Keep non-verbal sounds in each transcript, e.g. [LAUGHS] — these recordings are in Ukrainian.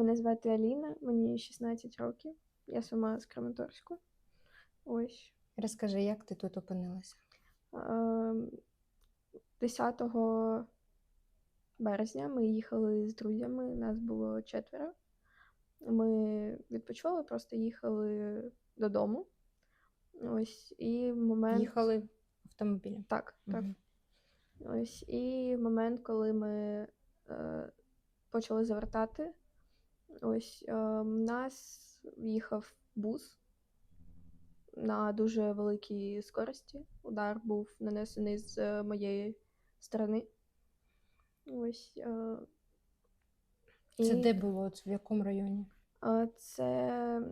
мене звати Аліна, мені 16 років. Я сама з Краматорську. Ось. Розкажи, як ти тут опинилася? Ем, 10 березня ми їхали з друзями, нас було четверо. Ми відпочивали, просто їхали додому. Ось і момент. Їхали автомобілем. Так, так. Мгм. Ось і момент, коли ми е, почали завертати. Ось в нас їхав бус на дуже великій скорості. Удар був нанесений з е, моєї сторони. Ось. Е, Це і, де було? От В якому районі? е, це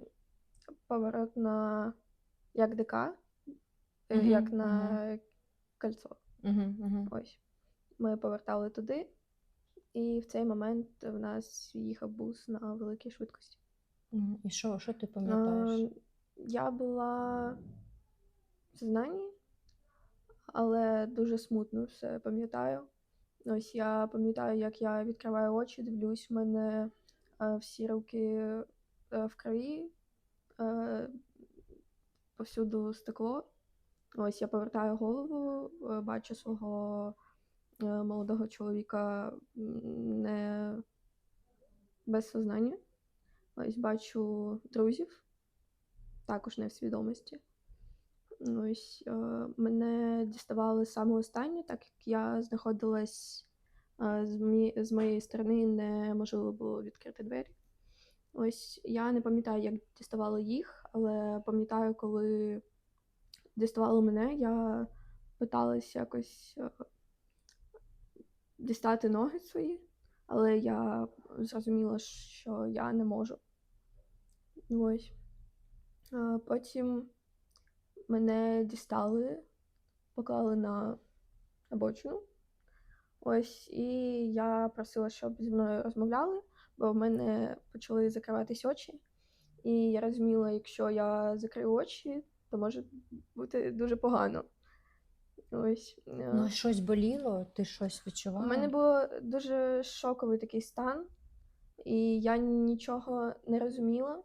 поворот на як ДК, Мгм, як на кольцо. Угу, угу. Ось. Ми повертали туди, і в цей момент в нас їхав бус на великій швидкості. І що, що ти пам'ятаєш? Е, Я була в сознанні, але дуже смутно все пам'ятаю. Ось я пам'ятаю, як я відкриваю очі, дивлюсь, в мене е, всі руки е, в крові, повсюду стекло. Ось я повертаю голову, бачу свого молодого чоловіка не без сознання. Ось бачу друзів, також не в свідомості. Ось е, мене діставали саме останнє, так як я знаходилась е, з, моєї сторони, неможливо було відкрити двері. Ось я не пам'ятаю, як діставали їх, але пам'ятаю, коли діставали мене, я питалась якось е, дістати ноги свої, але я зрозуміла, що я не можу. Ось. Потім мене дістали, поклали на обочину. Ось, і я просила, щоб зі мною розмовляли, бо в мене почали закриватись очі. І я розуміла, якщо я закрию очі, то може бути дуже погано. Ось. е, Ну, щось боліло? Ти щось відчувала? у мене був дуже шоковий такий стан, і я нічого не розуміла.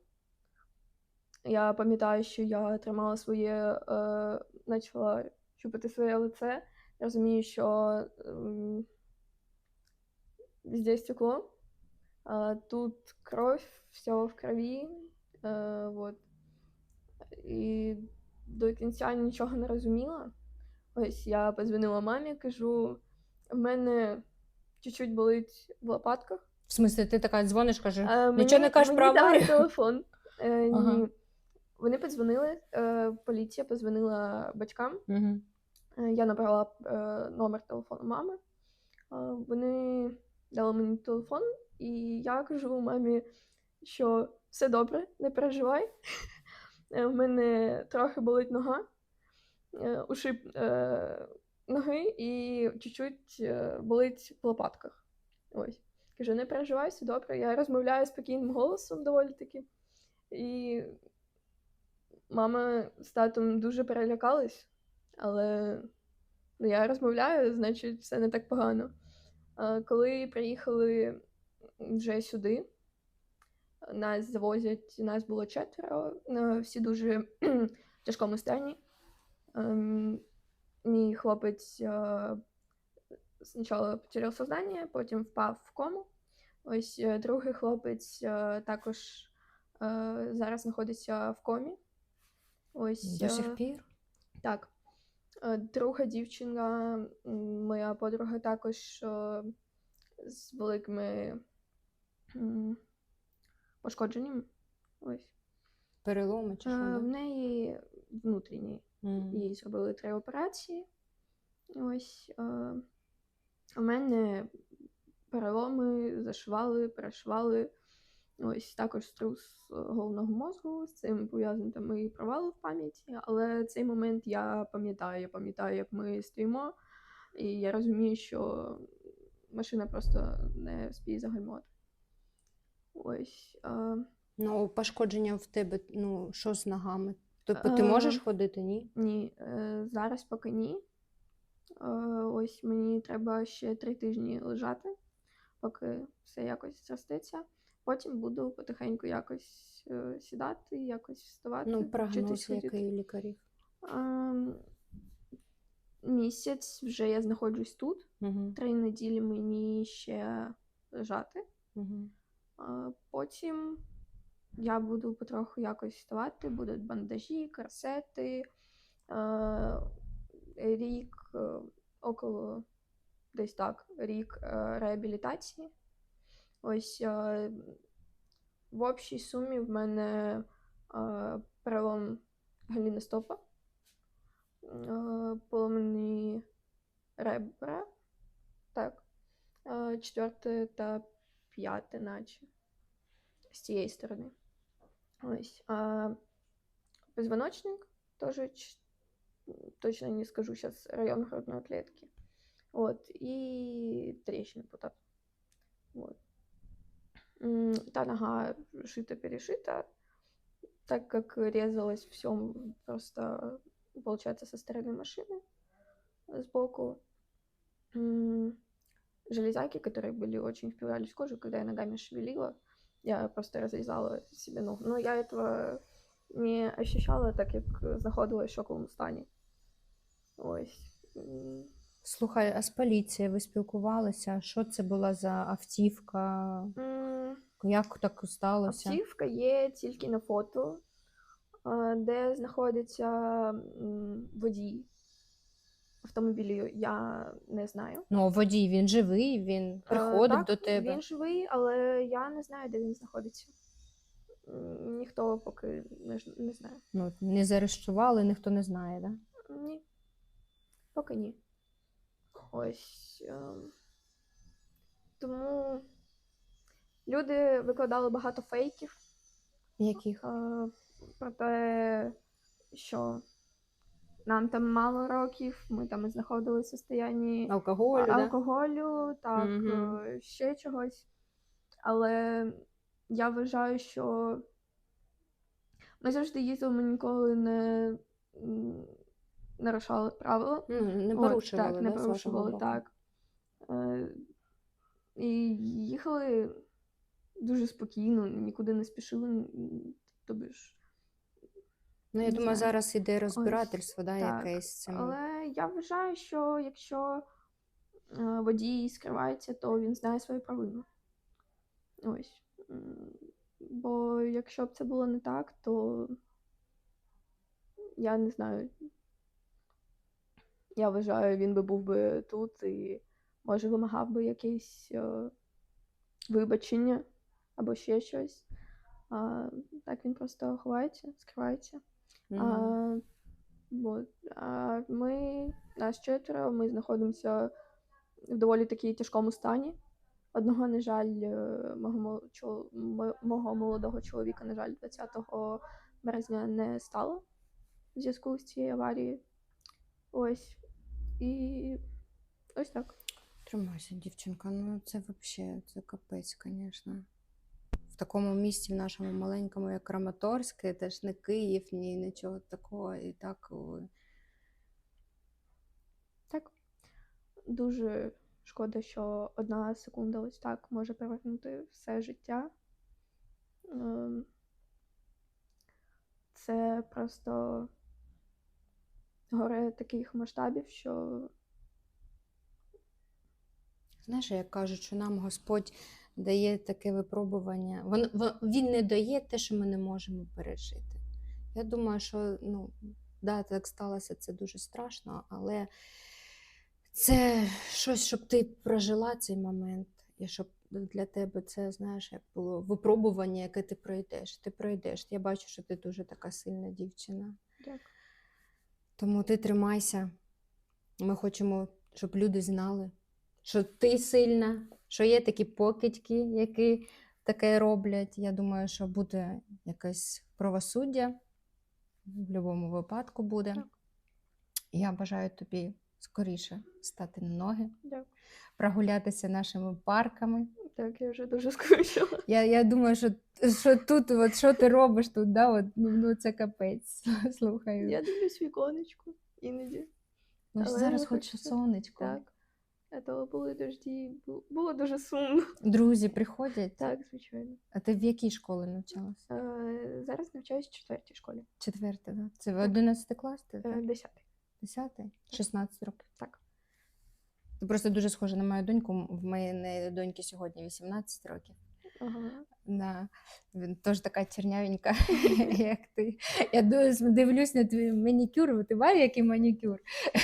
Я пам'ятаю, що я тримала своє, е, почала чупити своє лице. Я розумію, що ем, везде стекло, а тут кров, все в крові. Е, вот. І до кінця нічого не розуміла. Ось я позвонила мамі, кажу, в мене чуть-чуть болить в лопатках. В смислі, ти така дзвониш, кажеш, Е, нічого не кажеш мені про дали аварію? [LAUGHS] телефон. Е, Ага. ні. Вони подзвонили, е, поліція позвонила батькам. Угу. Е, Я набрала е, номер телефону мами. Е, Вони дали мені телефон, і я кажу мамі, що все добре, не переживай. [LAUGHS] Е, В мене трохи болить нога, е, ушиб е, ноги і чуть-чуть е, болить в лопатках. Ось. Кажу, не переживай, все добре. Я розмовляю спокійним голосом доволі таки. І мама з татом дуже перелякались, але ну, я розмовляю, значить, все не так погано. А коли приїхали вже сюди, нас завозять, нас було четверо, е, всі дуже в тяжкому стані. Ем, Мій хлопець е, спочатку потеряв сознання, потім впав в кому. Ось е, другий хлопець е, також е, зараз знаходиться в комі. Ось До е, сих пір? так. Е, Друга дівчинка, м, моя подруга також е, з великими м, пошкодженнями. Ось. Переломи чи що? Е, да? В неї внутрішні. Мгм. Їй зробили три операції. Ось. Е, у мене переломи зашивали, перешивали. Ось також струс е, головного мозку, з цим пов'язані там і провали в пам'яті. Але цей момент я пам'ятаю. Я пам'ятаю, як ми стоїмо, і я розумію, що машина просто не вспіє загальмувати. Ось. Е, Ну, пошкодження в тебе, ну, що з ногами? Тобто ти Е, можеш ходити, ні? Ні, е, зараз поки ні. Е, ось мені треба ще три тижні лежати, поки все якось зростеться. потім буду потихеньку якось сідати, якось вставати. Ну, прогноз який лікарів. Ем, Місяць вже я знаходжусь тут. Угу. Три неділі мені ще лежати. Угу. Потім я буду потроху якось вставати, будуть бандажі, корсети. Е, Рік е, около десь так, рік е, реабілітації. Ось в общій сумі в мене перелом галіностопа, е, поломані ребра, так, четверте та п'яте, наче з цієї сторони. Ось. А позвоночник тоже точно не скажу сейчас район грудной клетки. Вот. И трещина вот так. Вот. Та нога шита-перешита, так как резалось все просто, получается, со стороны машины сбоку. Железяки, которые были очень впивались в кожу, когда я ногами шевелила, я просто разрезала себе ногу. Но я этого не ощущала, так как знаходилась в шоковому стані. Ось. Слухай, а з поліцією ви спілкувалися? Що це була за автівка? м, Як так сталося? Автівка є тільки на фото, де знаходиться водій автомобілю, я не знаю. Ну, водій, він живий, він Е, так, до тебе. Він живий, але я не знаю, де він знаходиться. М, Ніхто поки не, ж- не знає. Ну, не заарештували, ніхто не знає, да? Ні. Поки ні. Ось. ем, Тому люди викладали багато фейків Яких? е, про те, що нам там мало років, ми там знаходилися в состоянні Алкоголю, да? так, е, ще чогось. Але я вважаю, що ми завжди їздили, ми ніколи не нарушали правила. Ну, не От, порушували, так, не да, порушували, так. Е, і їхали дуже спокійно, нікуди не спішили. Тобі ж. Ну, я не думаю, знаю. зараз іде розбирательство, да, так, якесь з цим. Але я вважаю, що якщо е, водій скривається, то він знає свою провину. Ось. Бо якщо б це було не так, то я не знаю. Я вважаю, він би був би тут і, може, вимагав би якесь е, вибачення або ще щось. А так він просто ховається, скривається. А, вот. а ми, нас четверо, ми знаходимося в доволі таки тяжкому стані. Одного, на жаль, е, мого, мого молодого чоловіка, на жаль, 20 березня не стало в зв'язку з цією аварією. Ось. І ось так. Тримайся, дівчинка. Ну це взагалі це капець, звісно. В такому місті, в нашому маленькому, як Краматорське, теж не Київ, ні нічого такого. І так Так. Дуже шкода, що одна секунда ось так може перевернути все життя. Ем, Це просто горе таких масштабів, що Знаєш, як кажуть, що нам Господь дає таке випробування. Він, він не дає те, що ми не можемо пережити. Я думаю, що ну, да, так сталося, це дуже страшно, але це щось, щоб ти прожила цей момент, і щоб для тебе це, знаєш, як було випробування, яке ти пройдеш. Ти пройдеш. Я бачу, що ти дуже така сильна дівчина. Дякую. Тому ти тримайся. Ми хочемо, щоб люди знали, що ти сильна, що є такі покидьки, які таке роблять. Я думаю, що буде якесь правосуддя. В будь-якому випадку буде. Так. Я бажаю тобі скоріше стати на ноги, Дякую. прогулятися нашими парками. Так, я вже дуже скучила. Я, я думаю, що, що тут, от, що ти робиш тут, да, от, ну, ну це капець. [LAUGHS] Слухай. Я дивлюсь віконечку іноді. ну, але зараз не хоч хочеться. сонечко. Так. То були дожді, було дуже сумно. Друзі приходять. Так, звичайно. А ти в якій школі навчалася? Е, зараз навчаюсь в четвертій школі. Четверта, так? Це в 11 клас? Ти, Е, так? Десятий. Десятий? 16 років. Так. Ти просто дуже схожа на мою доньку. В моєї доньки сьогодні 18 років. Ага. Да. Він теж така чернявенька, [LAUGHS] як ти. Я дивлюсь на твій манікюр, ти бачиш, який манікюр?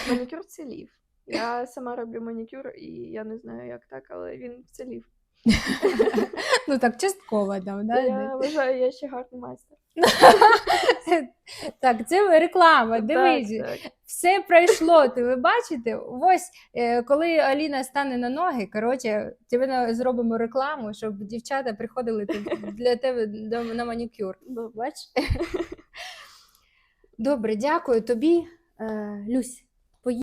Манікюр вцілів. Я сама роблю манікюр, і я не знаю, як так, але він вцілів. [LAUGHS] Ну так, частково там, да? Я вважаю, я ще гарний майстер. [LAUGHS] Так, це реклама. Дивись, все пройшло. Ти ви бачите? Ось е, коли Аліна стане на ноги, коротше, тебе зробимо рекламу, щоб дівчата приходили для тебе на манікюр. Добре. [LAUGHS] Добре, дякую тобі, е, Люсь.